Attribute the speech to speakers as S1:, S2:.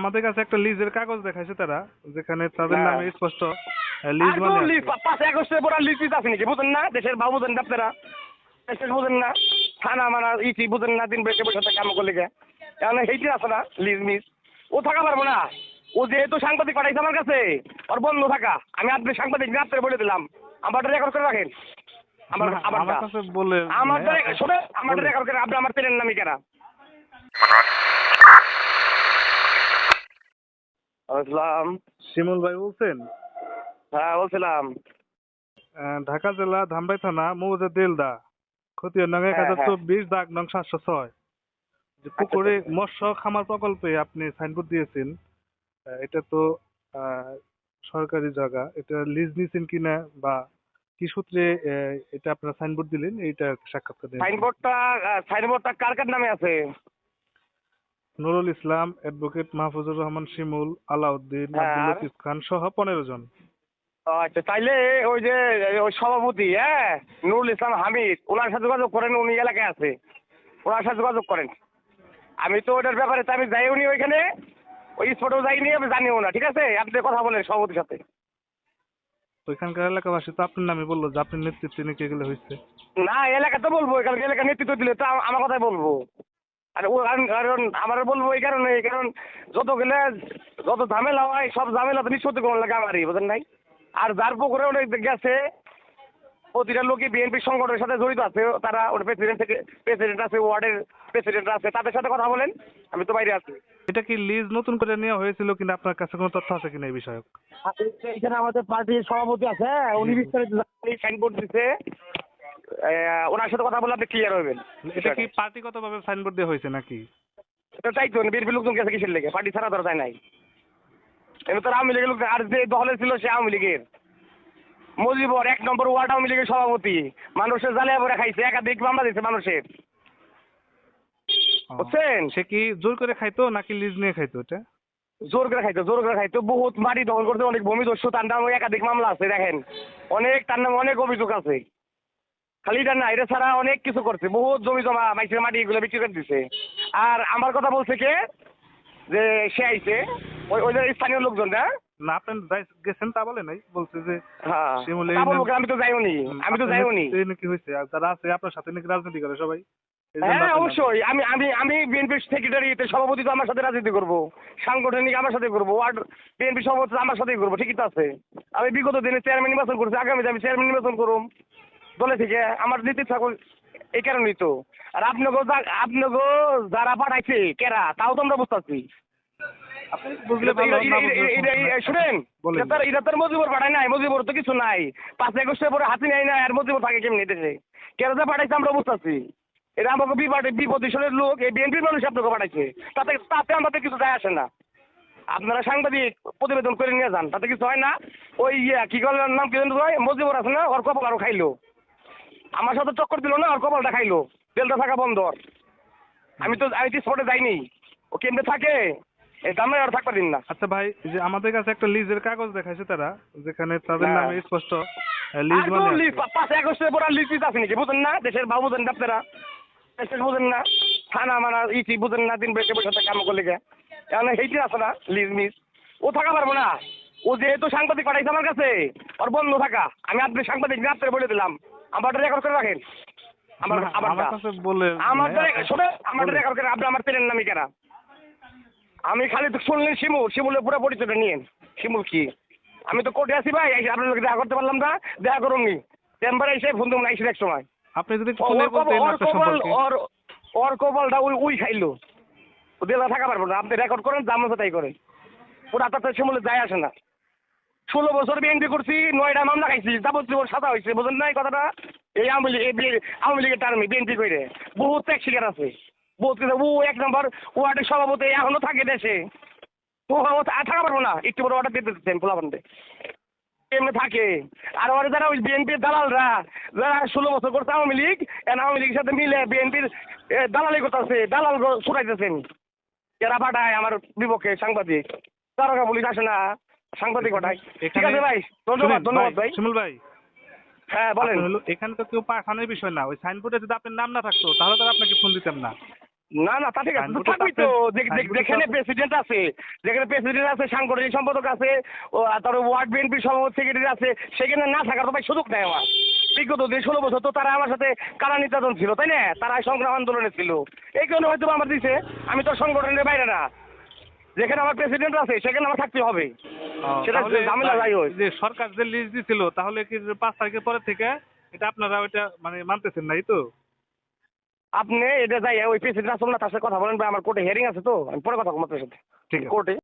S1: আমাদের কাছে একটা লিজের কাগজ দেখাইছে তারা যেখানে তাদের
S2: হ্যাঁ।
S1: নামে স্পষ্ট লিজ মানে
S2: পাঁচ আগস্টের পর লিজ আছে নাকি? বুঝেন না? দেশের বাবু বুঝেন না আপনারা। দেশের বুঝেন না। থানা মানা ইটি বুঝেন না দিন বেশি বসে কাম করলে গে এখন সেইটি আছে না লিজ মিস ও থাকা পারব না। ও যেহেতু সাংবাদিক পাঠাইছে আমার কাছে ওর বন্ধ থাকা। আমি আপনি সাংবাদিক আপনার বলে দিলাম। আমারটা রেকর্ড করে রাখেন। আমার
S1: আমার কাছে বলে মানে-
S2: শোনে আমারটা
S1: বলে।
S2: রেকর্ড করে আপনি আমার চেনেন নামি কেনা। আসসালাম।
S1: শিমুল ভাই বলছেন?
S2: হ্যাঁ বলছিলাম।
S1: ঢাকা জেলা ধামরাই থানা নং এক
S2: হ্যাঁ,
S1: হাজার
S2: হ্যাঁ।
S1: চব্বিশ দাগ নং সাতশো ছয়। পুকুরে মৎস্য খামার প্রকল্পে আপনি সাইনবোর্ড দিয়েছেন এটা তো সরকারি জায়গা। এটা লিজ নিয়েছেন কিনা বা কি সূত্রে এটা আপনারা সাইনবোর্ড দিলেন এইটা সাক্ষাৎকার
S2: সাইনবোর্ডটা সাইনবোর্ডটা কার কার নামে আছে?
S1: নুরুল ইসলাম অ্যাডভোকেট মাহফুজুর রহমান শিমুল আলাউদ্দিন
S2: হ্যাঁ,
S1: আব্দুল লতিফ খান সহ পনেরো জন।
S2: আচ্ছা তাইলে ওই যে ওই সভাপতি হ্যাঁ? নুরুল ইসলাম হামিদ ওনার সাথে যোগাযোগ করেন উনি এলাকায় আছে। ওনার সাথে যোগাযোগ করেন। আমি তো ওটার ব্যাপারে আমি যাইও নি ওইখানে ওই স্পটেও যাইনি আমি জানিও না ঠিক আছে? আপনি কথা বলেন সভাপতির সাথে।
S1: তো এখানকার এলাকাবাসী তো আপনার নামে বলল যে আপনার নেতৃত্বে নাকি এগুলো হয়েছে
S2: না এলাকা তো বলব এখানকার এলাকা নেতৃত্ব দিলে তো আমার কথাই বলব। আর ও কারণ আমার বলব এই কারণে এই কারণ যত গেলে যত ঝামেলা হয় সব ঝামেলা তো নিষ্পত্তি কোন লাগে আমারই বুঝেন নাই আর যার পুকুরে ওটা গেছে প্রতিটা লোকই বিএনপি সংগঠনের সাথে জড়িত আছে তারা ওর প্রেসিডেন্ট থেকে প্রেসিডেন্ট আছে ওয়ার্ডের প্রেসিডেন্ট আছে তাদের সাথে কথা বলেন আমি তো বাইরে আছি।
S1: এটা কি লিজ নতুন করে নেওয়া হয়েছিল কিনা আপনার কাছে কোনো তথ্য আছে কিনা এই বিষয়ক
S2: এখানে আমাদের পার্টির সভাপতি আছে উনি বিস্তারিত সাইনবোর্ড আহ, ওনার সাথে কথা বলে আপনি ক্লিয়ার হবেন
S1: এটা কি পার্টিগতভাবে সাইনবোর্ড দেওয়া হয়েছে নাকি?
S2: এটা বিএনপি লোকজন গেছে কিসের লেগে? পার্টি ছাড়া ধরা যায় নাই। এবার তো আওয়ামী লীগের লোক আর যে দলে ছিল সে আওয়ামী লীগের। মুজিবর এক নম্বর ওয়ার্ড আওয়ামী লীগের সভাপতি। মানুষের জ্বালিয়া পরে খাইছে একাধিক মামলা দিচ্ছে মানুষের। বুঝছেন?
S1: সে কি জোর করে খাইতো নাকি লিজ নিয়ে খাইতো এটা?
S2: জোর করে খাইতো জোর করে খাইতো। বহুত মাটি দখল করতে অনেক ভূমি দস্যু তার নামে একাধিক মামলা আছে দেখেন। অনেক তার নামে অনেক অভিযোগ আছে। খালি এটা না এটা ছাড়া অনেক কিছু করছে। বহুত জমি জমা মাইসের মাটি এগুলো বিক্রি করে দিছে। আর আমার কথা বলছে কে? যে সে আইছে। ওই ওই স্থানীয় লোকজন না?
S1: না আপনি গেছেন তা বলে নাই। বলছে যে
S2: হ্যাঁ? আমি তো যাইওনি। আমি তো যাইওনি।
S1: নেতৃত্বে নাকি হয়েছে আর যারা আছে আপনার সাথে নাকি রাজনীতি করে সবাই?
S2: হ্যাঁ অবশ্যই। আমি আমি আমি বিএনপির সেক্রেটারি সভাপতি তো আমার সাথে রাজনীতি করব। সাংগঠনিক আমার সাথে করব। ওয়ার্ড বিএনপি সভাপতি আমার সাথেই করব। ঠিকই তো আছে। আমি বিগত দিনে চেয়ারম্যান নির্বাচন করছি। আগামীতে আমি চেয়ারম্যান নির্বাচন করুম। দলে থেকে আমার নীতি থাকুন এই কারণেই তো। আর আপনাকে আপনাকে যারা পাঠাইছে কেরা তাও তো আমরা বুঝতে পারছি
S1: আপনি বুঝলে ভালো না বুঝলে সমস্যা নাই।
S2: শুনেন এটা তার- মজিবর পাঠায় নাই মজিবর তো কিছু নাই। পাঁচ পরে হাতি নাই না আর মজিবর থাকে কেমনি দেশে কেন যে পাঠাইছে আমরা বুঝতেছি। এটা আমাকে লোক এই বিএনপির মানুষ আপনাকে পাঠাইছে। তাতে তাতে আমাদের কিছু যায় আসে না। আপনারা সাংবাদিক প্রতিবেদন করে নিয়ে যান তাতে কিছু হয় না। ওই ইয়ে কি করলেন নাম কি মজিবর আছে না ওর কপাল আরও খাইলো। আমার সাথে চক্কর দিল না ওর কপালটা খাইলো। তেলটা থাকা বন্দর আমি তো আমি স্পটে যাইনি। ও কেমনে থাকে? দামে আর থাকতে দিন না।
S1: আচ্ছা ভাই যে আমাদের কাছে একটা লিজের কাগজ দেখাইছে তারা যেখানে তাদের। নামে স্পষ্ট লিজ মানে
S2: লিজ পাঁচ আগস্টের পর লিজ দিতে আছে নাকি? বুঝেন না? দেশের বাবু বুঝেন না আপনারা। দেশের বুঝেন না। থানা মানা ইটি বুঝেন না দিন বেশি বসে কাম করলে গে এখন আছে না লিজ মিস? ও থাকা পারব না। ও যেহেতু সাংবাদিক পাঠাইছে আমার কাছে ওর বন্ধ থাকা। আমি আপনি সাংবাদিক বলে দিলাম। আমারটা রেকর্ড করে রাখেন। আমার আমারটা আমারটা আমারটা রেকর্ড করে আপনি আমার নামি কেনা। আমি খালি তো শুনলেন শিমুল শিমুলের পুরো পরিচয়টা নিয়েন। শিমুল কি? আমি তো কোর্টে আছি ভাই আপনার লোকে দেখা করতে পারলাম না দেখা করুন নি। চেম্বারে এসে ফোন দেবো এক সময়।
S1: আপনি যদি একটু
S2: ও-
S1: খুলে
S2: ওর কপাল
S1: বলতেন
S2: ওর কপাল ওর ওর কপালটা ওই উই খাইলো। দেলা থাকা পারব না। আপনি রেকর্ড করেন দাম তাই করেন। ওরা তাতে শিমুলে যায় আসে না। ষোলো বছর বিএনপি করছি নয়টা মামলা খাইছি যাবতীয় সাদা হয়েছে বুঝেন নাই কথাটা? এই আওয়ামী লীগ আওয়ামী লীগের টার্মে বিএনপি করে বহুত ত্যাগ শিকার আছে। বহুত ও এক নম্বর ওয়ার্ডের সভাপতি এখনও থাকে দেশে। ও থাকা পারব না, একটু বড় অর্ডার দিতে দিচ্ছেন পোলাপানতে এমনি থাকে। আর ওরা যারা ওই বিএনপির দালালরা, যারা ষোলো বছর করছে আওয়ামী লীগ আওয়ামী লীগের সাথে মিলে বিএনপির দালালি করতেছে, দালাল ছুটাইতেছেন এরা পাঠায় আমার বিপক্ষে সাংবাদিক তারকা পুলিশ আসে না। সাংবাদিক পাঠায় ঠিক আছে ভাই ধন্যবাদ ধন্যবাদ ভাই।
S1: শিমুল ভাই।
S2: হ্যাঁ বলেন।
S1: এখানে তো কেউ পাঠানোর বিষয় না ওই সাইনবোর্ডে যদি আপনার নাম না থাকতো তাহলে তো আপনাকে ফোন দিতাম না।
S2: না না তা ঠিক আছে। থাকবি তো
S1: আছে-
S2: যে- যে-
S1: সাইনবোর্ডে
S2: যেখানে প্রেসিডেন্ট আছে যেখানে প্রেসিডেন্ট আছে সাংগঠনিক সম্পাদক আছে ওয়ার্ড বিএনপি সভাপতি সেক্রেটারি আছে সেখানে না থাকার তো ভাই সুযোগ নেই আমার। বিগত দিন ষোলো বছর তো তারা আমার সাথে কারা নির্যাতন ছিল তাই না? তারা সংগ্রাম আন্দোলনে ছিল। এই কারণে হয়তো আমার দিছে। আমি তো সংগঠনের বাইরে না। যেখানে আমার প্রেসিডেন্ট আছে সেখানে আমার থাকতে হবে। সেটা ঝামেলা যাই হয়
S1: যে সরকার যে লিস্ট দিছিল তাহলে কি পাঁচ তারিখের পরে থেকে এটা আপনারা ওইটা মানে মানতেছেন নাই তো?
S2: আপনি এটা যাই ওই পিসি আসুন না তার সাথে কথা বলেন ভাই আমার কোর্টে হিয়ারিং আছে তো আমি পরে কথা বলব আপনার সাথে।
S1: ঠিক আছে।
S2: কোর্টে